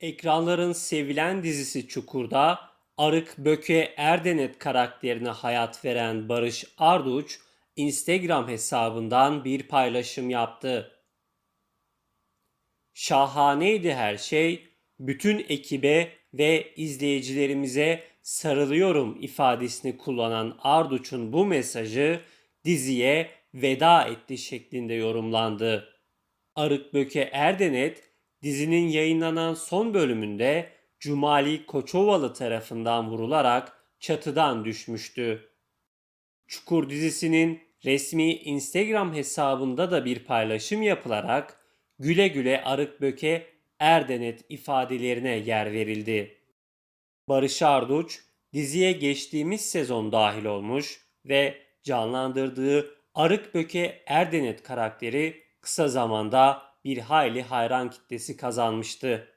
Ekranların sevilen dizisi Çukur'da Arık Böke Erdenet karakterine hayat veren Barış Arduç Instagram hesabından bir paylaşım yaptı. Şahaneydi her şey. Bütün ekibe ve izleyicilerimize sarılıyorum ifadesini kullanan Arduç'un bu mesajı diziye veda etti şeklinde yorumlandı. Arıkböke Erdenet dizinin yayınlanan son bölümünde Cumali Koçovalı tarafından vurularak çatıdan düşmüştü. Çukur dizisinin resmi Instagram hesabında da bir paylaşım yapılarak güle güle Arıkböke Erdenet ifadelerine yer verildi. Barış Arduç diziye geçtiğimiz sezon dahil olmuş ve canlandırdığı Arıkböke Erdenet karakteri kısa zamanda bir hayli hayran kitlesi kazanmıştı.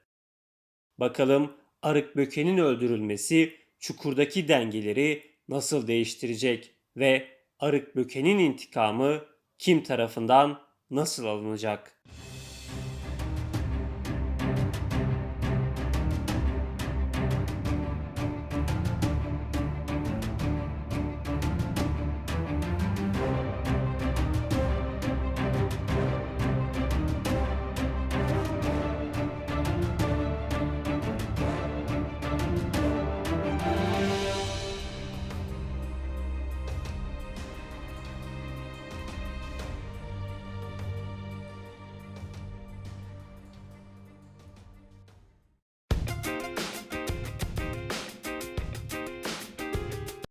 Bakalım Arıkböke'nin öldürülmesi çukurdaki dengeleri nasıl değiştirecek ve Arıkböke'nin intikamı kim tarafından nasıl alınacak?